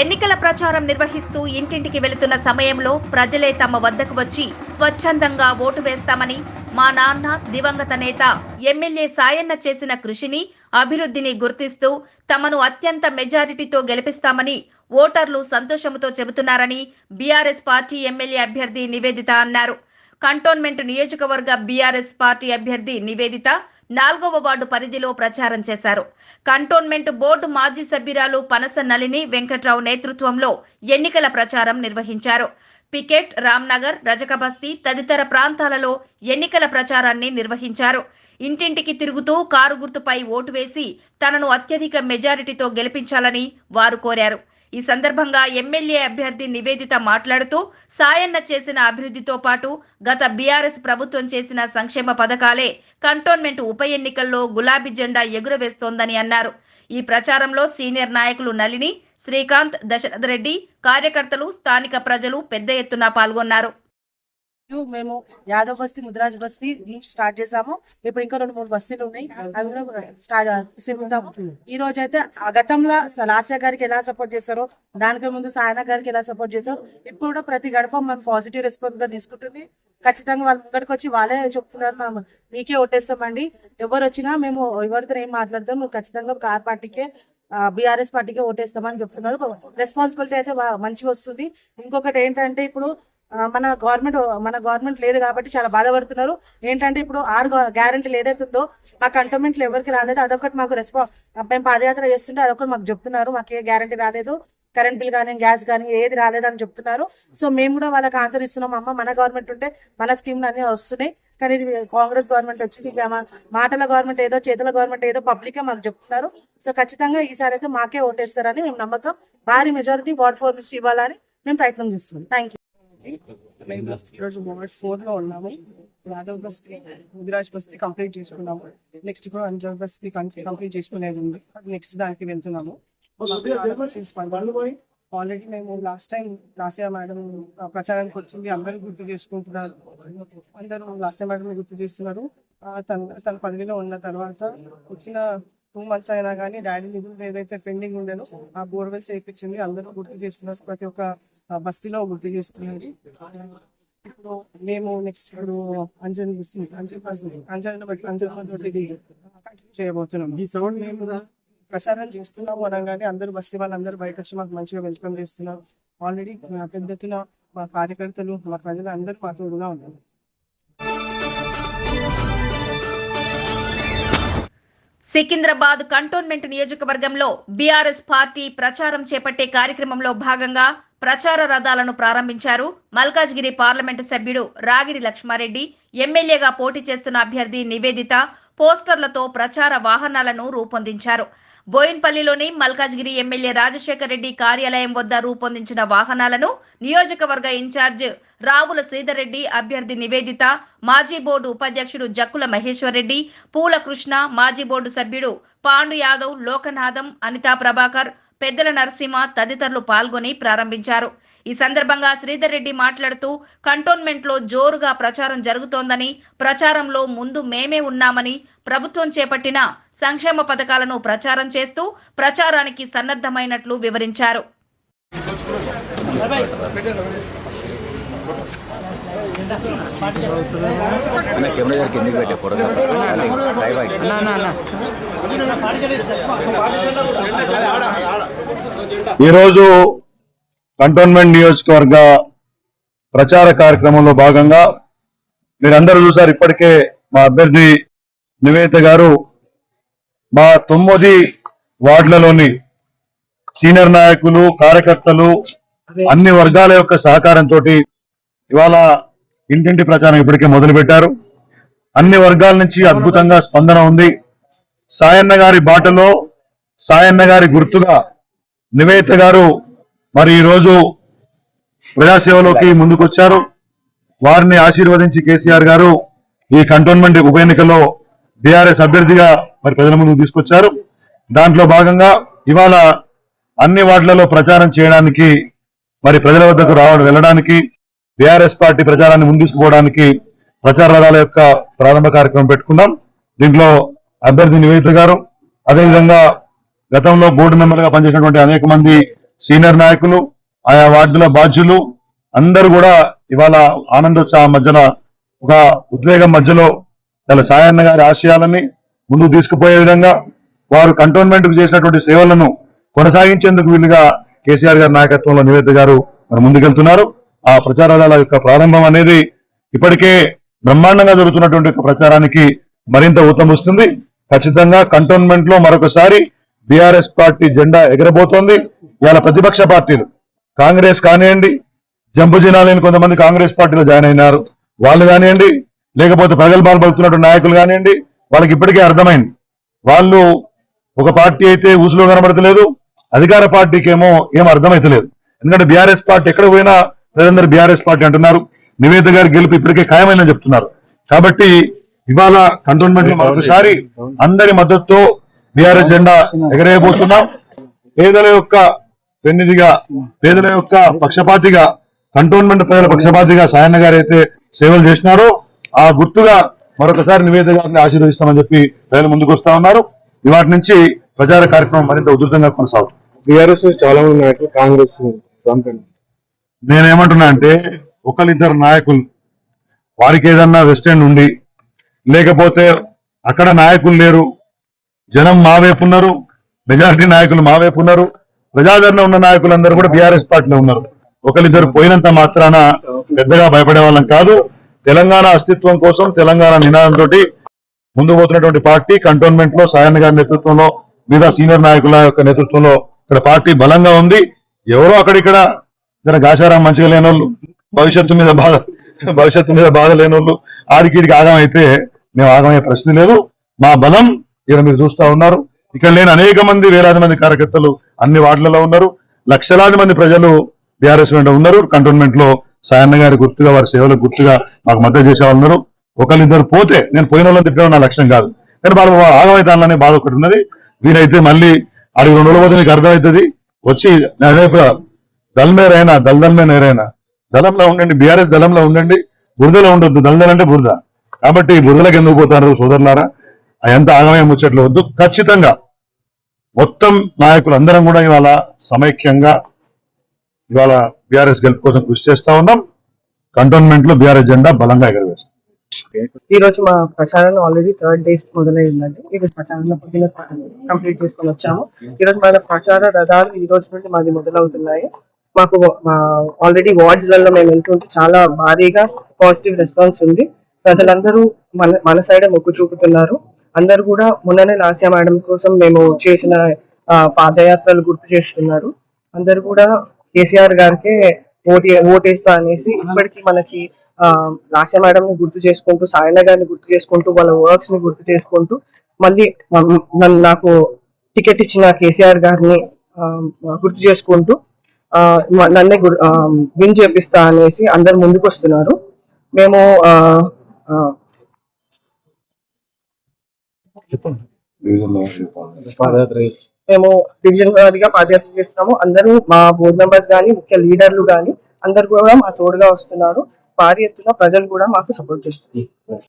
ఎన్నికల ప్రచారం నిర్వహిస్తూ ఇంటింటికి వెళుతున్న సమయంలో ప్రజలే తమ వద్దకు వచ్చి స్వచ్ఛందంగా ఓటు వేస్తామని మా నాన్న దివంగత నేత ఎమ్మెల్యే సాయన్న చేసిన కృషిని అభివృద్ధిని గుర్తిస్తూ తమను అత్యంత మెజారిటీతో గెలిపిస్తామని ఓటర్లు సంతోషంతో చెబుతున్నారని బీఆర్ఎస్ పార్టీ ఎమ్మెల్యే అభ్యర్థి నివేదిత అన్నారు. కంటోన్మెంట్ నియోజకవర్గ బీఆర్ఎస్ పార్టీ అభ్యర్థి నివేదిత నాలుగవ వార్డు పరిధిలో ప్రచారం చేశారు. కంటోన్మెంట్ బోర్డు మాజీ సభ్యురాలు పనస నలిని వెంకట్రావు నేతృత్వంలో ఎన్నికల ప్రచారం నిర్వహించారు. పికెట్ రామ్నగర్ రజకబస్తీ తదితర ప్రాంతాలలో ఎన్నికల ప్రచారాన్ని నిర్వహించారు. ఇంటింటికి తిరుగుతూ కారు గుర్తుపై ఓటు వేసి తనను అత్యధిక మెజారిటీతో గెలిపించాలని వారు కోరారు. ఈ సందర్భంగా ఎమ్మెల్యే అభ్యర్థి నివేదిత మాట్లాడుతూ సాయన్న చేసిన అభివృద్ధితో పాటు గత బీఆర్ఎస్ ప్రభుత్వం చేసిన సంక్షేమ పథకాలే కంటోన్మెంట్ ఉప ఎన్నికల్లో గులాబీ జెండా ఎగురవేస్తోందని అన్నారు. ఈ ప్రచారంలో సీనియర్ నాయకులు నలిని శ్రీకాంత్ దశరథ్ రెడ్డి కార్యకర్తలు స్థానిక ప్రజలు పెద్ద ఎత్తున పాల్గొన్నారు. మేము యాదవ్ బస్తీ ముద్రాజ్ బస్తీ నుంచి స్టార్ట్ చేసాము. ఇప్పుడు ఇంకా రెండు మూడు బస్తీలు ఉన్నాయి. అవి కూడా స్టార్ట్ తిరుగుతాము ఈ రోజు అయితే గతంలో లాస్య గారికి ఎలా సపోర్ట్ చేస్తారో దానికి ముందు సాయన గారికి ఎలా సపోర్ట్ చేస్తారు ఇప్పుడు కూడా ప్రతి గడప మనం పాజిటివ్ రెస్పాన్స్గా తీసుకుంటుంది. ఖచ్చితంగా వాళ్ళ ముంగడికి వచ్చి వాళ్ళే చెప్తున్నారు మేము. మీకే ఓటేస్తామండి. ఎవరు వచ్చినా మేము ఎవరితో ఏం మాట్లాడతాం. ఖచ్చితంగా కార్ పార్టీకే బీఆర్ఎస్ పార్టీకే ఓటేస్తామని చెప్తున్నారు. రెస్పాన్సిబిలిటీ అయితే మంచిగా వస్తుంది. ఇంకొకటి ఏంటంటే ఇప్పుడు మన గవర్నమెంట్ మన గవర్నమెంట్ లేదు కాబట్టి చాలా బాధపడుతున్నారు. ఏంటంటే ఇప్పుడు ఆరు గ్యారంటీలు ఏదైతుందో మా కంటోన్మెంట్లు ఎవరికి రాలేదు అదొకటి మాకు రెస్పాన్స్ మేము పాదయాత్ర చేస్తుంటే అదొకటి మాకు చెప్తున్నారు. మాకు ఏ గ్యారంటీ రాలేదు. కరెంట్ బిల్ కానీ గ్యాస్ కానీ ఏది రాలేదని చెప్తున్నారు. సో మేము కూడా వాళ్ళకి ఆన్సర్ ఇస్తున్నాం. అమ్మ మన గవర్నమెంట్ ఉంటే మన స్కీమ్లు అన్ని వస్తున్నాయి. కానీ ఇది కాంగ్రెస్ గవర్నమెంట్ వచ్చింది. మాటల గవర్నమెంట్ ఏదో చేతుల గవర్నమెంట్ ఏదో పబ్లికే మాకు చెప్తున్నారు. సో ఖచ్చితంగా ఈసారి అయితే మాకే ఓటేస్తారని మేము నమ్మకం. భారీ మెజారిటీ వార్డ్ ఫోర్ నుంచి ఇవ్వాలని మేము ప్రయత్నం చేస్తున్నాం. థ్యాంక్ యూ మేము ఈరోజు వార్డ్ ఫోర్లో ఉన్నాము. యాదవ్ బస్తీ ముదిరాజ్ బస్తీ కంప్లీట్ చేసుకున్నాము. నెక్స్ట్ ఇప్పుడు అంజర్ బస్తీ కంప్లీట్ చేసుకునేది ఉంది. నెక్స్ట్ దానికి వెళ్తున్నాము. ఆల్రెడీ మేము లాస్ట్ టైం లాస్యా మేడం ప్రచారానికి వచ్చింది. అందరూ గుర్తు చేసుకుంటున్నారు. అందరూ లాస్యా మేడం గుర్తు చేస్తున్నారు. తన తన పదవిలో ఉన్న తర్వాత వచ్చిన టూ మంత్స్ అయినా కానీ డాడీ నిధులు ఏదైతే పెండింగ్ ఉండేనో ఆ బోర్వెల్స్ వేయించింది అందరూ గుర్తు చేస్తున్నారు ప్రతి ఒక్క బస్తీలో గుర్తు చేస్తున్నారు ఇప్పుడు మేము నెక్స్ట్ ఇప్పుడు అంజన్ అంజన్ అంజన్ అంజన్ తోటి కంటిన్యూ చేయబోతున్నాం ఈ సౌండ్ మేము ప్రసారం చేస్తున్నాము అనగానే అందరూ బస్తీ వాళ్ళందరూ బయట వచ్చి మాకు మంచిగా వెల్కమ్ చేస్తున్నారు. ఆల్రెడీ పెద్ద ఎత్తున మా కార్యకర్తలు మా ప్రజలు అందరూ మా తోడుగా ఉన్నారు. సికింద్రాబాద్ కంటోన్మెంట్ నియోజకవర్గంలో బీఆర్ఎస్ పార్టీ ప్రచారం చేపట్టే కార్యక్రమంలో భాగంగా ప్రచార రథాలను ప్రారంభించారు మల్కాజ్గిరి పార్లమెంటు సభ్యుడు రాగిడి లక్ష్మారెడ్డి ఎమ్మెల్యేగా పోటీ చేస్తున్న అభ్యర్థి నివేదిత పోస్టర్లతో ప్రచార వాహనాలను రూపొందించారు. బోయిన్పల్లిలోని మల్కాజ్గిరి ఎమ్మెల్యే రాజశేఖర్ రెడ్డి కార్యాలయం వద్ద రూపొందించిన వాహనాలను నియోజకవర్గ ఇన్ఛార్జ్ రావుల శ్రీధర్రెడ్డి అభ్యర్థి నివేదిత మాజీ బోర్డు ఉపాధ్యక్షుడు జక్కుల మహేశ్వర్రెడ్డి పూల కృష్ణ మాజీ బోర్డు సభ్యుడు పాండు యాదవ్ లోకనాథం అనితా ప్రభాకర్ పెద్దల నరసింహ తదితరులు పాల్గొని ప్రారంభించారు. ఈ సందర్భంగా శ్రీధర్ రెడ్డి మాట్లాడుతూ కంటోన్మెంట్లో జోరుగా ప్రచారం జరుగుతోందని ప్రచారంలో ముందు మేమే ఉన్నామని ప్రభుత్వం చేపట్టిన సంక్షేమ పథకాలను ప్రచారం చేస్తూ ప్రచారానికి సన్నద్ధమైనట్లు వివరించారు. ఈరోజు కంటోన్మెంట్ నియోజకవర్గ ప్రచార కార్యక్రమంలో భాగంగా మీరందరూ చూసారు ఇప్పటికే మా అభ్యర్థి నివేదిత గారు మా తొమ్మిది వార్డులలోని సీనియర్ నాయకులు కార్యకర్తలు అన్ని వర్గాల యొక్క సహకారంతో ఇవాళ ఇంటింటి ప్రచారం ఇప్పటికే మొదలు పెట్టారు అన్ని వర్గాల నుంచి అద్భుతంగా స్పందన ఉంది. సాయన్న గారి బాటలో సాయన్న గారి గుర్తుగా నివేదిత గారు మరి ఈ రోజు ప్రజాసేవలోకి ముందుకొచ్చారు. వారిని ఆశీర్వదించి కేసీఆర్ గారు ఈ కంటోన్మెంట్ ఉప ఎన్నికల్లో బీఆర్ఎస్ అభ్యర్థిగా మరి ప్రజల ముందుకు తీసుకొచ్చారు. దాంట్లో భాగంగా ఇవాళ అన్ని వార్డులలో ప్రచారం చేయడానికి మరి ప్రజల వద్దకు రావడం వెళ్ళడానికి బీఆర్ఎస్ పార్టీ ప్రచారాన్ని ముందుకుపోవడానికి ప్రచార రథాల యొక్క ప్రారంభ కార్యక్రమం పెట్టుకున్నాం. దీంట్లో అభ్యర్థి నివేదిత గారు అదేవిధంగా గతంలో బోర్డు మెంబర్గా పనిచేసినటువంటి అనేక మంది సీనియర్ నాయకులు ఆయా వార్డుల బాధ్యులు అందరూ కూడా ఇవాళ ఆనందోత్సాహం మధ్యన ఒక ఉద్వేగం మధ్యలో చాలా సాయన్న గారి ఆశయాలని ముందుకు తీసుకుపోయే విధంగా వారు కంటోన్మెంట్కు చేసినటువంటి సేవలను కొనసాగించేందుకు వీలుగా కేసీఆర్ గారి నాయకత్వంలో నివేద గారు మరి ముందుకెళ్తున్నారు. ఆ ప్రచారాల యొక్క ప్రారంభం అనేది ఇప్పటికే బ్రహ్మాండంగా జరుగుతున్నటువంటి ప్రచారానికి మరింత ఊతమిస్తుంది ఖచ్చితంగా కంటోన్మెంట్లో మరొకసారి బీఆర్ఎస్ పార్టీ జెండా ఎగరబోతోంది. ఇవాళ ప్రతిపక్ష పార్టీలు. కాంగ్రెస్ కానివ్వండి జంపు జినాలని కొంతమంది కాంగ్రెస్ పార్టీలో జాయిన్ అయినారు. వాళ్ళు కానివ్వండి లేకపోతే ప్రగల్భాలు పలుకుతున్నటువంటి నాయకులు కానివ్వండి వాళ్ళకి ఇప్పటికే అర్థమైంది. వాళ్ళు ఒక పార్టీ అయితే ఊసులో కనబడతలేదు అధికార పార్టీకి ఏమో ఏం అర్థమైతలేదు. ఎందుకంటే బీఆర్ఎస్ పార్టీ ఎక్కడ పోయినా ప్రజలందరూ బీఆర్ఎస్ పార్టీ అంటున్నారు. నివేదిక గారి గెలుపు ఇప్పటికే ఖాయమైందని చెప్తున్నారు. కాబట్టి ఇవాళ కంటోన్మెంట్లో మరొకసారి అందరి మద్దతుతో బీఆర్ఎస్ జెండా ఎగరేయబోతున్నాం. పేదల యొక్క పెన్నిదిగా పేదల యొక్క పక్షపాతిగా కంటోన్మెంట్ ప్రజల పక్షపాతిగా సాయన్న గారు అయితే సేవలు చేసినారో ఆ గుర్తుగా మరొకసారి నివేదిక గారిని ఆశీర్వదిస్తామని చెప్పి ప్రజలు ముందుకు వస్తా ఉన్నారు. ఇవాటి నుంచి ప్రచార కార్యక్రమం మరింత ఉధృతంగా కొనసాగుతుంది. బీఆర్ఎస్ చాలా మంది నాయకులు కాంగ్రెస్ నేనేమంటున్నా అంటే ఒకరిద్దరు నాయకులు వారికి ఏదన్నా వెస్టర్న్ ఉండి లేకపోతే అక్కడ నాయకులు లేరు జనం మా వైపు ఉన్నారు మెజారిటీ నాయకులు మా వైపు ఉన్నారు ప్రజాదరణ ఉన్న నాయకులందరూ కూడా బీఆర్ఎస్ పార్టీలో ఉన్నారు. ఒకరిద్దరు పోయినంత మాత్రాన పెద్దగా భయపడే వాళ్ళం కాదు. తెలంగాణ అస్తిత్వం కోసం తెలంగాణ నినాదంతో ముందు పోతున్నటువంటి పార్టీ కంటోన్మెంట్లో సాయన్న గారి నేతృత్వంలో మిగతా సీనియర్ నాయకుల యొక్క నేతృత్వంలో ఇక్కడ పార్టీ బలంగా ఉంది. ఎవరో అక్కడిక్కడ జర గాశారాం మంచిగా లేనోళ్ళు భవిష్యత్తు మీద బాధ భవిష్యత్తు మీద బాధ వాళ్ళు ఆడికిడికి ఆగమైతే మేము ఆగమయ్యే పరిస్థితి లేదు. మా బలం ఇక్కడ మీరు చూస్తా ఉన్నారు. ఇక్కడ లేని అనేక మంది వేలాది మంది కార్యకర్తలు అన్ని వార్డులలో ఉన్నారు. లక్షలాది మంది ప్రజలు బీఆర్ఎస్ వెంట ఉన్నారు. కంటోన్మెంట్లో సాయన్న గారి గుర్తుగా వారి సేవలకు గుర్తుగా మాకు మద్దతు చేసే వాళ్ళు ఉన్నారు ఒకళ్ళిద్దరు పోతే నేను పోయిన వాళ్ళని తిట్టడం నా లక్ష్యం కాదు. కానీ వాళ్ళు ఆగమైతానని బాధ ఒకటి ఉన్నది. వీరైతే మళ్ళీ అడిగి రెండు రోజులు పోతే నీకు అర్థమవుతుంది. వచ్చి నా రేపు దల్మేరైనా దళంలో ఉండండి బీఆర్ఎస్ దళంలో ఉండండి. బురదలో ఉండొద్దు దళదల అంటే బురద. కాబట్టి బురదలకు ఎందుకు పోతారు సోదరులారా? ఎంత ఆగమయం ముచ్చట్లు వద్దు. ఖచ్చితంగా మొత్తం నాయకులు అందరం కూడా ఇవాళ సమైక్యంగా ఇవాళ బీఆర్ఎస్ గెలుపు కోసం కృషి చేస్తా ఉన్నాం. కంటోన్మెంట్లో బీఆర్ఎస్ జెండా బలంగా ఎగరవేస్తాం. ఈ రోజు మా ప్రచారం ఆల్రెడీ థర్డ్ డేస్ మొదలైందండి. ఈ రోజు ప్రచారంలో పొద్దున కంప్లీట్ చేసుకొని వచ్చాము. ఈ రోజు మన ప్రచార రథాలు ఈ రోజు నుండి మాది మొదలవుతున్నాయి. మాకు ఆల్రెడీ వార్డ్స్లలో మేము వెళ్తుంటే చాలా భారీగా పాజిటివ్ రెస్పాన్స్ ఉంది. ప్రజలందరూ మన మన సైడ్ మొగ్గు చూపుతున్నారు. అందరూ కూడా మొన్ననే లాస్యా మేడం కోసం మేము చేసిన పాదయాత్రలు గుర్తు చేస్తున్నారు. అందరూ కూడా కేసీఆర్ గారికే ఓటు ఓటేస్తా అనేసి ఇప్పటికీ మనకి ఆ లాస్యా మేడం ని గుర్తు చేసుకుంటూ సాయన గారిని గుర్తు చేసుకుంటూ వాళ్ళ వర్క్స్ని గుర్తు చేసుకుంటూ మళ్ళీ నన్ను నాకు టికెట్ ఇచ్చిన కేసీఆర్ గారిని గుర్తు చేసుకుంటూ ఆ, నన్నే విన్ చేపిస్తా అనేసి అందరు ముందుకు వస్తున్నారు మేము మేము డివిజన్ వారీగా పాదయాత్ర చేస్తున్నాము అందరూ మా బోర్డు మెంబర్స్ గానీ ముఖ్య లీడర్లు గానీ అందరు కూడా మా తోడుగా వస్తున్నారు. భారీ ఎత్తున ప్రజలు కూడా మాకు సపోర్ట్ చేస్తున్నారు.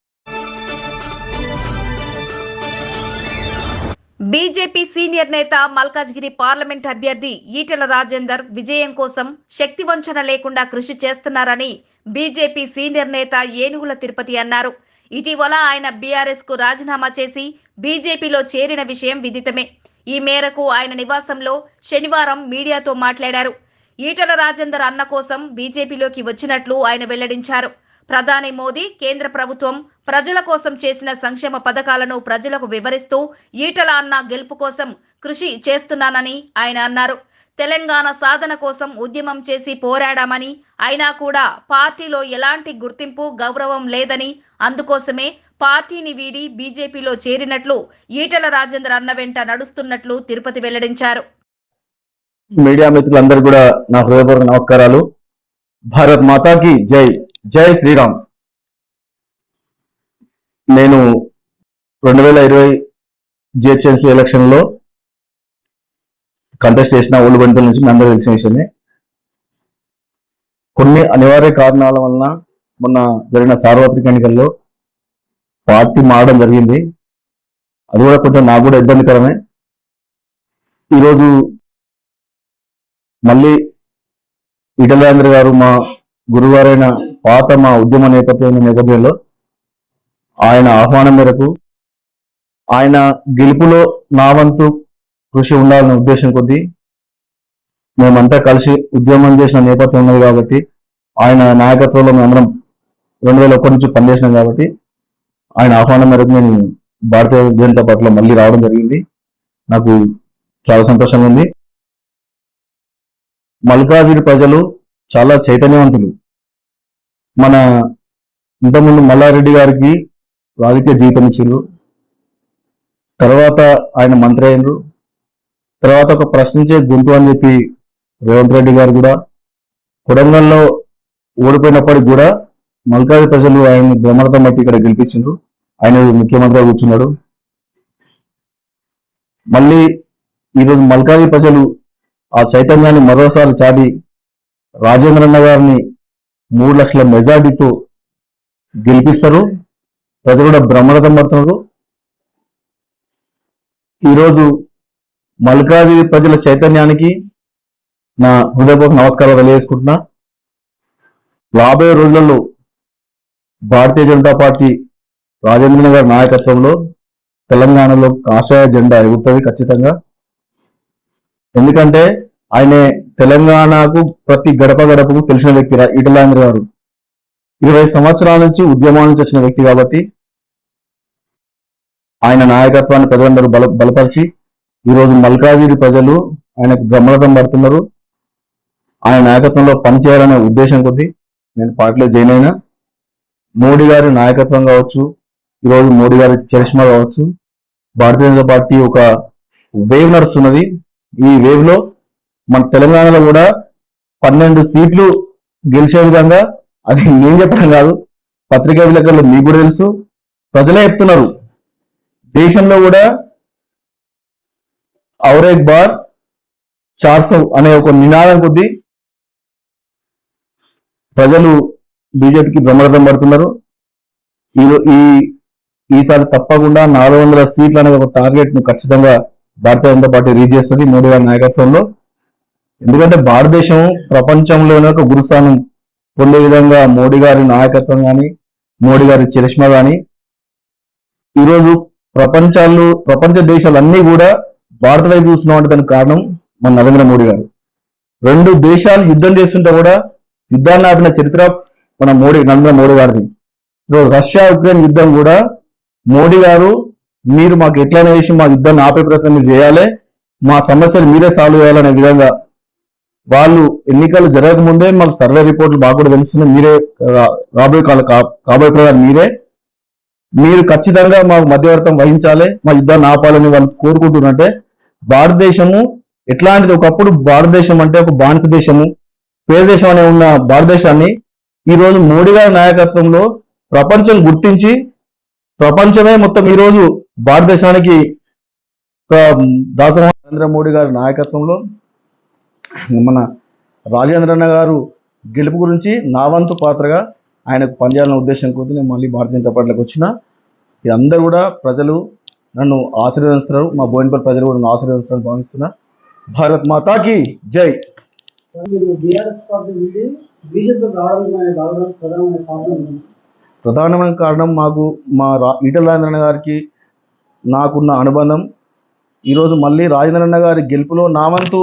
బీజేపీ సీనియర్ నేత మల్కాజ్గిరి పార్లమెంట్ అభ్యర్థి ఈటెల రాజేందర్ విజయం కోసం శక్తి వంచన లేకుండా కృషి చేస్తున్నారని బీజేపీ సీనియర్ నేత ఏనుగుల తిరుపతి అన్నారు. ఇటీవల ఆయన బీఆర్ఎస్కు రాజీనామా చేసి బీజేపీలో చేరిన విషయం విదితమే. ఈ మేరకు ఆయన నివాసంలో శనివారం మీడియాతో మాట్లాడారు. ఈటల రాజేందర్ అన్న కోసం బీజేపీలోకి వచ్చినట్లు ఆయన వెల్లడించారు. ప్రధాని మోదీ కేంద్ర ప్రభుత్వం ప్రజల కోసం చేసిన సంక్షేమ పథకాలను ప్రజలకు వివరిస్తూ ఈటల అన్న గెలుపు కోసం కృషి చేస్తున్నానని ఆయన అన్నారు. తెలంగాణ సాధన కోసం ఉద్యమం చేసి పోరాడామని అయినా కూడా పార్టీలో ఎలాంటి గుర్తింపు గౌరవం లేదని అందుకోసమే పార్టీని వీడి బీజేపీలో చేరినట్లు ఈటల రాజేందర్ అన్న వెంట నడుస్తున్నట్లు తిరుపతి వెల్లడించారు. మీడియా మిత్రులందరూ కూడా నా హృదయపూర్వక నమస్కారాలు. భారత్ మాతాకి జై. జై శ్రీరామ్. నేను రెండు వేల ఇరవై జిహెచ్ఎంసీ ఎలక్షన్లో కంటెస్ట్ చేసిన బంటుల నుంచి మీ అందరూ తెలిసిన విషయమే. కొన్ని అనివార్య కారణాల వలన మొన్న జరిగిన సార్వత్రిక ఎన్నికల్లో పార్టీ మారడం జరిగింది. అది కూడా కొంచెం నాకు కూడా ఇబ్బందికరమే. ఈరోజు మళ్ళీ ఇటలేంద్ర గారు మా గురువారైన పాత మా ఉద్యమ నేపథ్యం నేపథ్యంలో ఆయన ఆహ్వానం మేరకు ఆయన గెలుపులో నా వంతు కృషి ఉండాలనే ఉద్దేశం కొద్దీ మేమంతా కలిసి ఉద్యమం చేసిన నేపథ్యం ఉన్నది కాబట్టి ఆయన నాయకత్వంలో మేమందరం రెండు వేల ఒకటి నుంచి పనిచేసినాం కాబట్టి ఆయన ఆహ్వానం మేరకు నేను భారతీయ జనతా పార్టీలో మళ్ళీ రావడం జరిగింది. నాకు చాలా సంతోషంగా ఉంది. మల్కాజిరి ప్రజలు చాలా చైతన్యవంతులు. మన ఇంతకుముందు మల్లారెడ్డి గారికి రాజకీయ జీవితం ఇచ్చిండ్రు. తర్వాత ఆయన మంత్రి అయినరు. తర్వాత ఒక ప్రశ్నించే గొంతు అని చెప్పి రేవంత్ రెడ్డి గారు కూడా కొడంగల్లో ఓడిపోయినప్పటికి కూడా మల్కాజి ప్రజలు ఆయన బ్రహ్మరథం బట్టి ఇక్కడ గెలిపించిండ్రు. ఆయన ముఖ్యమంత్రిగా కూర్చున్నాడు. మళ్ళీ ఈరోజు మల్కాజి ప్రజలు ఆ చైతన్యాన్ని మరోసారి చాటి రాజేంద్రన్న గారిని మూడు లక్షల మెజార్టీతో గెలిపిస్తారు. ప్రజలు కూడా బ్రహ్మరథం పడుతున్నారు. ఈరోజు మల్కాజి ప్రజల చైతన్యానికి నా హృదయపూర్వక నమస్కారాలు తెలియజేసుకుంటున్నా. రాబోయే రోజులలో భారతీయ జనతా పార్టీ రాజేంద్ర గారి నాయకత్వంలో తెలంగాణలో కాషాయ జెండా ఎగురుతుంది ఖచ్చితంగా. ఎందుకంటే ఆయన తెలంగాణకు ప్రతి గడప గడపకు తెలిసిన వ్యక్తి రా- ఈటలాంధ్ర గారు. ఇరవై సంవత్సరాల నుంచి ఉద్యమాల నుంచి వచ్చిన వ్యక్తి కాబట్టి ఆయన నాయకత్వాన్ని ప్రజలందరూ బల బలపరిచి ఈరోజు మల్కాజిరి ప్రజలు ఆయనకు బ్రహ్మరథం పడుతున్నారు. ఆయన నాయకత్వంలో పనిచేయాలనే ఉద్దేశం కొద్దీ నేను పార్టీలో జాయిన్ అయినా. మోడీ గారి నాయకత్వం కావచ్చు ఈరోజు మోడీ గారి చరిష్మా కావచ్చు. భారతీయ జనతా పార్టీ ఒక వేవ్ నడుస్తున్నది. ఈ వేవ్లో మన తెలంగాణలో కూడా పన్నెండు సీట్లు గెలిచే విధంగా అది నేను చెప్పడం కాదు. పత్రికా విలేకరులు మీకు కూడా తెలుసు. ప్రజలే చెప్తున్నారు. దేశంలో కూడా ఔరేక్ బార్ చార్సవ్ అనే ఒక నినాదం కొద్దీ ప్రజలు బీజేపీకి బ్రహ్మరథం పడుతున్నారు. ఈ ఈ ఈసారి తప్పకుండా నాలుగు వందల సీట్లు అనేది ఒక టార్గెట్ను ఖచ్చితంగా భారతీయ జనతా పార్టీ రీచ్ చేస్తుంది మోడీ గారి నాయకత్వంలో. ఎందుకంటే భారతదేశం ప్రపంచంలోనే ఒక గురుస్థానం పొందే విధంగా మోడీ గారి నాయకత్వం కానీ మోడీ గారి చరిష్మా కానీ ఈరోజు ప్రపంచాలు ప్రపంచ దేశాలన్నీ కూడా భారత వైపు చూస్తున్నామంటే దానికి కారణం మన నరేంద్ర మోడీ గారు. రెండు దేశాలు యుద్ధం చేస్తుంటే కూడా యుద్ధాన్ని ఆపిన చరిత్ర మన మోడీ నరేంద్ర మోడీ గారిది. రష్యా ఉక్రెయిన్ యుద్ధం కూడా మోడీ గారు మీరు మాకు ఎట్లనే చేసి మా యుద్ధాన్ని ఆపే ప్రయత్నం మీరు చేయాలి. మా సమస్యలు మీరే సాల్వ్ చేయాలనే విధంగా వాళ్ళు ఎన్నికలు జరగక ముందే మాకు సర్వే రిపోర్ట్లు బాగా కూడా తెలుస్తున్నాయి. మీరే రాబోయే కాల కా- కాబోయే ప్రధాని మీరే. మీరు ఖచ్చితంగా మాకు మధ్యవర్తం వహించాలి. మా యుద్ధాన్ని ఆపాలని వాళ్ళు కోరుకుంటున్నట్టే భారతదేశము ఎట్లాంటిది? ఒకప్పుడు భారతదేశం అంటే ఒక బానిస దేశము. పేద దేశం అనే ఉన్న భారతదేశాన్ని ఈరోజు మోడీ గారి నాయకత్వంలో ప్రపంచం గుర్తించి ప్రపంచమే మొత్తం ఈ రోజు భారతదేశానికి దాసరా నరేంద్ర మోడీ గారి నాయకత్వంలో మన రాజేంద్రన్న గారు గెలుపు గురించి నా వంతు పాత్రగా ఆయనకు పనిచేయాలనే ఉద్దేశం కొద్ది నేను మళ్ళీ భారతీయ జనతా పార్టీలోకి వచ్చిన. ఇది అందరూ కూడా ప్రజలు నన్ను ఆశీర్వదిస్తారు మా బోయినపల్లి ప్రజలు కూడా నన్ను ఆశీర్వదిస్తారని భావిస్తున్నా. భారత్ మాతాకి జై. బీఆర్ఎస్ పార్టీ బీజేపీ రావడానికి ప్రధానమైన కారణం ప్రధానమైన కారణం మాకు మా రా ఈటల రాజేంద్రన్న గారికి నాకున్న అనుబంధం. ఈరోజు మళ్ళీ రాజేంద్రన్న గారి గెలుపులో నా వంతు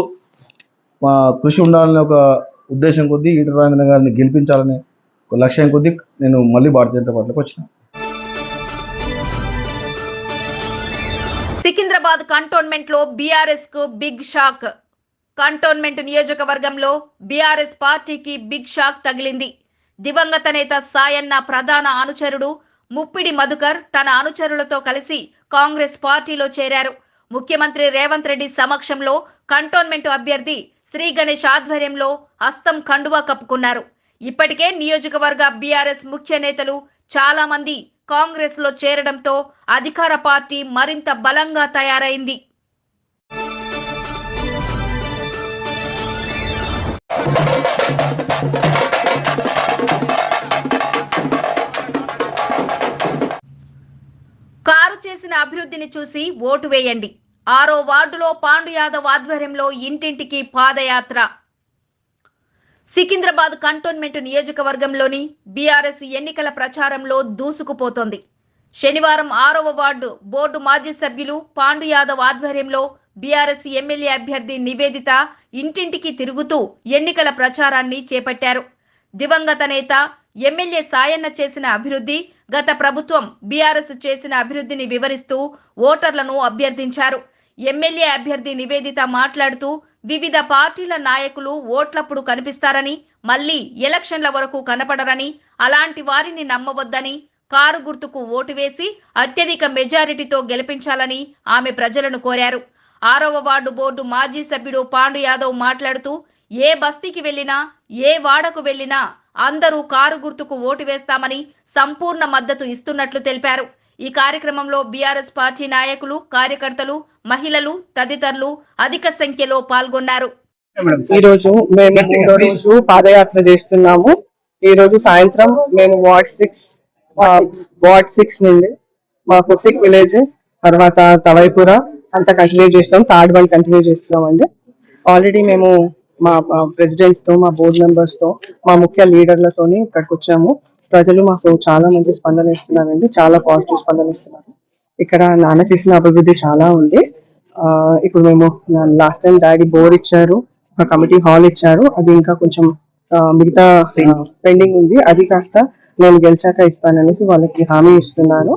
మా కృషి ఉండాలనే ఒక ఉద్దేశం కొద్దీ ఈటల రాజేంద్రన్న గారిని గెలిపించాలనే ఒక లక్ష్యం కొద్దీ నేను మళ్ళీ భారతీయ జనతా పార్టీలోకి వచ్చినాను సికింద్రాబాద్ కంటోన్మెంట్లో బీఆర్ఎస్కు బిగ్ షాక్. కంటోన్మెంట్ నియోజకవర్గంలో బీఆర్ఎస్ పార్టీకి బిగ్ షాక్ తగిలింది. దివంగత నేత సాయన్న ప్రధాన అనుచరుడు ముప్పిడి మధుకర్ తన అనుచరులతో కలిసి కాంగ్రెస్ పార్టీలో చేరారు. ముఖ్యమంత్రి రేవంత్ రెడ్డి సమక్షంలో కంటోన్మెంట్ అభ్యర్థి శ్రీ గణేష్ ఆధ్వర్యంలో హస్తం కండువా కప్పుకున్నారు. ఇప్పటికే నియోజకవర్గ బీఆర్ఎస్ ముఖ్య నేతలు చాలా మంది కాంగ్రెస్లో చేరడంతో అధికార పార్టీ మరింత బలంగా తయారైంది. చేసిన అభివృద్ధిని చూసి ఓటు వేయండి. ఆరో వార్డులో పాండు యాదవ్ ఆధ్వర్యంలో ఇంటింటికి పాదయాత్ర. సికింద్రాబాద్ కంటోన్మెంట్ నియోజకవర్గంలోని బీఆర్ఎస్ ఎన్నికల ప్రచారంలో దూసుకుపోతోంది. శనివారం ఆరవ వార్డు బోర్డు మాజీ సభ్యులు పాండు యాదవ్ ఆధ్వర్యంలో బీఆర్ఎస్ ఎమ్మెల్యే అభ్యర్థి నివేదిత ఇంటింటికి తిరుగుతూ ఎన్నికల ప్రచారాన్ని చేపట్టారు. దివంగత నేత ఎమ్మెల్యే సాయన్న చేసిన అభివృద్ధి గత ప్రభుత్వం బీఆర్ఎస్ చేసిన అభివృద్ధిని వివరిస్తూ ఓటర్లను అభ్యర్థించారు. ఎమ్మెల్యే అభ్యర్థి నివేదిత మాట్లాడుతూ వివిధ పార్టీల నాయకులు ఓట్లప్పుడు కనిపిస్తారని మళ్ళీ ఎలక్షన్ల వరకు కనపడరని అలాంటి వారిని నమ్మవద్దని కారు గుర్తుకు ఓటు వేసి అత్యధిక మెజారిటీతో గెలిపించాలని ఆమె ప్రజలను కోరారు. ఆరవ వార్డు బోర్డు మాజీ సభ్యుడు పాండు యాదవ్ మాట్లాడుతూ ఏ బస్తీకి వెళ్ళినా ఏ వాడకు వెళ్ళినా అందరూ కారు గుర్తుకు ఓటు వేస్తామని సంపూర్ణ మద్దతు ఇస్తున్నట్లు తెలిపారు. ఈ కార్యక్రమంలో బీఆర్ఎస్ పార్టీ నాయకులు కార్యకర్తలు మహిళలు తదితరులు అధిక సంఖ్యలో పాల్గొన్నారు. ఈ రోజు మేము మూడో రోజు పాదయాత్ర చేస్తున్నాము. ఈ రోజు సాయంత్రం మేము వార్డ్ సిక్స్ వార్డ్ సిక్స్ నుండి మా కుసిక్ విలేజ్ తర్వాత తవైపుర అంతా కంటిన్యూ చేస్తాం. థర్డ్ వన్ కంటిన్యూ చేస్తున్నాం అండి ఆల్రెడీ మేము మా ప్రెసిడెంట్స్తో మా బోర్డు మెంబర్స్తో మా ముఖ్య లీడర్లతోని ఇక్కడికి వచ్చాము ప్రజలు మాకు చాలా మంచి స్పందన ఇస్తున్నారండి. చాలా పాజిటివ్ స్పందన ఇస్తున్నారు. ఇక్కడ నాన్న చేసిన అభివృద్ధి చాలా ఉంది. ఆ, ఇప్పుడు మేము లాస్ట్ టైం డాడీ బోర్ ఇచ్చారు ఒక కమిటీ హాల్ ఇచ్చారు. అది ఇంకా కొంచెం మిగతా పెండింగ్ ఉంది. అది కాస్త నేను గెలిచాక ఇస్తాననేసి వాళ్ళకి హామీ ఇస్తున్నాను.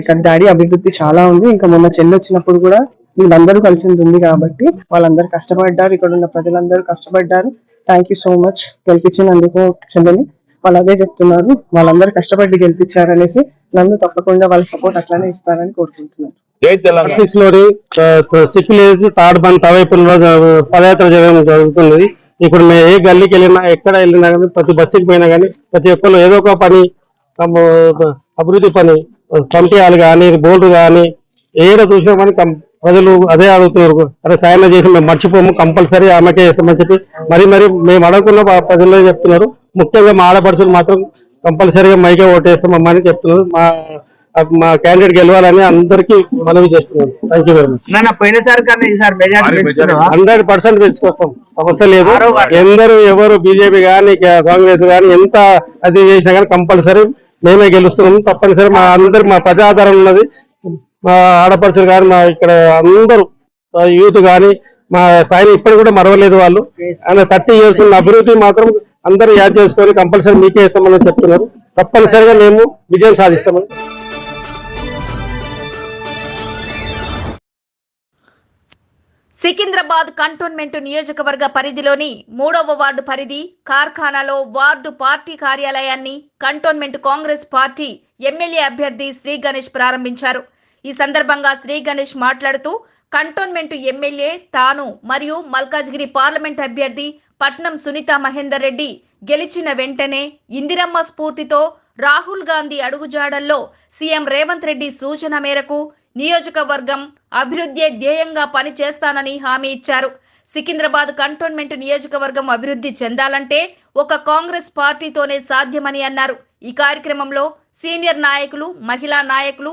ఇక్కడ డాడీ అభివృద్ధి చాలా ఉంది. ఇంకా మొన్న చెల్లి వచ్చినప్పుడు కూడా వీళ్ళందరూ కలిసింది ఉంది కాబట్టి వాళ్ళందరూ కష్టపడ్డారు. ఇక్కడ ఉన్న ప్రజలందరూ కష్టపడ్డారు. థ్యాంక్ యూ సో మచ్ గెలిపించినందుకు చెల్లని వాళ్ళు అదే చెప్తున్నారు. వాళ్ళందరూ కష్టపడి గెలిపించారనేసి నన్ను తప్పకుండా వాళ్ళ సపోర్ట్ అట్లానే ఇస్తారని కోరుకుంటున్నాను సిక్స్లోని తవైపుల్లో పదయాత్ర చేయడం జరుగుతున్నది. ఇప్పుడు మేము ఏ గల్లీకి వెళ్ళినా ఎక్కడ వెళ్ళినా కానీ ప్రతి బస్సుకి పోయినా కానీ ప్రతి ఒక్కరు ఏదో ఒక పని అభివృద్ధి పని పంపించాలి కానీ బోర్డు కానీ ఏడ చూసినా కానీ కం- ప్రజలు అదే అడుగుతున్నారు. అరే సాయన చేసి మేము మర్చిపోము కంపల్సరీ ఆమెకే చేస్తామని చెప్పి మరి మరి మేము అడగకుండా ప- ప్రజలే చెప్తున్నారు. ముఖ్యంగా మా ఆడపడుచులు మాత్రం కంపల్సరీగా మైకే ఓటేస్తామమ్మా అని చెప్తున్నారు. మా మా క్యాండిడేట్ గెలవాలని అందరికీ మనవి చేస్తున్నాను. థ్యాంక్ యూ వెరీ మచ్ పోయినసారి కన్నా ఈసారి మెజార్టీ పెంచుతున్నావా? హండ్రెడ్ పర్సెంట్ పెంచుకొస్తాం. సమస్య లేదు. ఎందరూ ఎవరు బీజేపీ కానీ కాంగ్రెస్ కానీ ఎంత అది చేసినా కానీ కంపల్సరీ మేమే గెలుస్తున్నాం. తప్పనిసరి మా అందరు మా ప్రజాదరణ ఉన్నది. మా ఆడపడుచులు కానీ మా ఇక్కడ అందరూ యూత్ కానీ మా స్థాయిని ఇప్పుడు కూడా మరవలేదు వాళ్ళు. ఆయన థర్టీ ఇయర్స్ ఉన్న అభివృద్ధి మాత్రం అందరూ యాద్ చేసుకొని కంపల్సరీ మీకే ఇస్తామని చెప్తున్నారు. తప్పనిసరిగా మేము విజయం సాధిస్తామని. సికింద్రాబాద్ కంటోన్మెంట్ నియోజకవర్గ పరిధిలోని మూడవ వార్డు పరిధి కార్ఖానాలో వార్డు పార్టీ కార్యాలయాన్ని కంటోన్మెంట్ కాంగ్రెస్ పార్టీ ఎమ్మెల్యే అభ్యర్థి శ్రీ గణేష్ ప్రారంభించారు. ఈ సందర్భంగా శ్రీ గణేష్ మాట్లాడుతూ కంటోన్మెంట్ ఎమ్మెల్యే తాను మరియు మల్కాజ్గిరి పార్లమెంట్ అభ్యర్థి పట్నం సునీత మహేందర్ రెడ్డి గెలిచిన వెంటనే ఇందిరమ్మ స్ఫూర్తితో రాహుల్ గాంధీ అడుగుజాడల్లో సీఎం రేవంత్ రెడ్డి సూచన మేరకు నియోజకవర్గం అభివృద్ధి ధ్యేయంగా పనిచేస్తానని హామీ ఇచ్చారు. సికింద్రాబాద్ కంటోన్మెంట్ నియోజకవర్గం అభివృద్ధి చెందాలంటే ఒక కాంగ్రెస్ పార్టీతోనే సాధ్యమని అన్నారు. ఈ కార్యక్రమంలో సీనియర్ నాయకులు మహిళా నాయకులు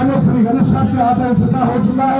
कैंडिडेट श्री गणेश साहब के हाथ इफ्तः हो चुका है।